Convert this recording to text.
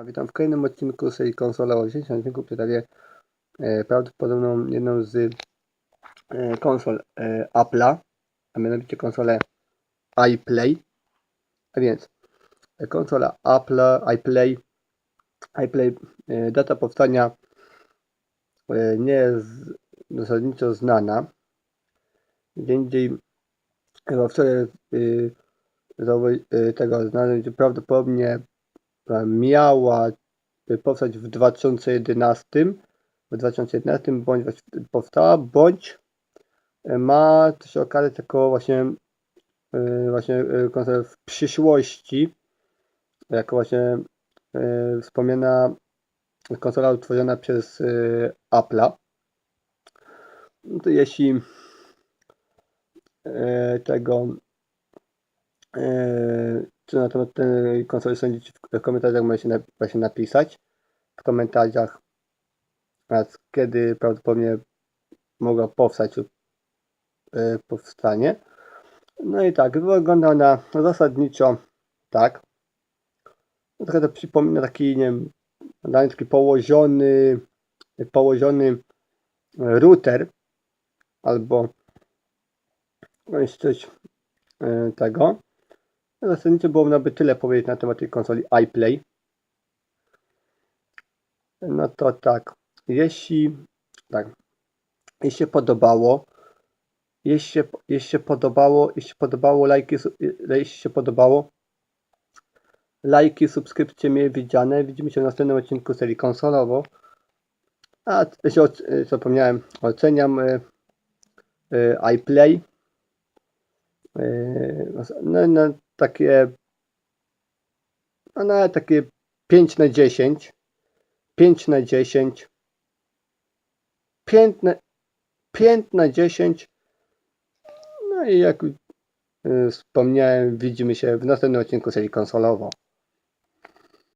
Witam w kolejnym odcinku serii konsola o 10 odcinku przedstawię e, prawdopodobną jedną z e, konsol e, Apple'a, a mianowicie konsolę iPlay. A więc konsola Apple iPlay, iPlay data powstania nie jest zasadniczo znana. Gdzie indziej chyba wczoraj tego znaleźć prawdopodobnie miała powstać w 2011, w 2011 bądź powstała, bądź ma to się okazać jako właśnie yy, właśnie yy, konsola w przyszłości, jako właśnie wspomniana konsola utworzona przez Apple'a. No to jeśli tego co na temat tej konsoli sądzicie w komentarzach możecie na, właśnie napisać? W komentarzach kiedy prawdopodobnie mogła powstać lub e, powstanie. No i tak, wygląda ona zasadniczo tak. Trochę to przypomina taki, nie wiem taki położony położony router albo bądź coś e, tego Zasadniczo byłoby by tyle powiedzieć na temat tej konsoli iPlay. No to tak, jeśli tak, jeśli się podobało, jeśli jeśli się podobało, jeśli podobało lajki, jeśli się podobało, lajki, subskrypcje mile widziane. Widzimy się w następnym odcinku serii konsolowo. A jeśli zapomniałem, oceniam y, y, iPlay. Y, no, no takie no takie 5 na 10 5 na 10 5 na, 5 na 10 no i jak y, wspomniałem widzimy się w następnym odcinku serii konsolowo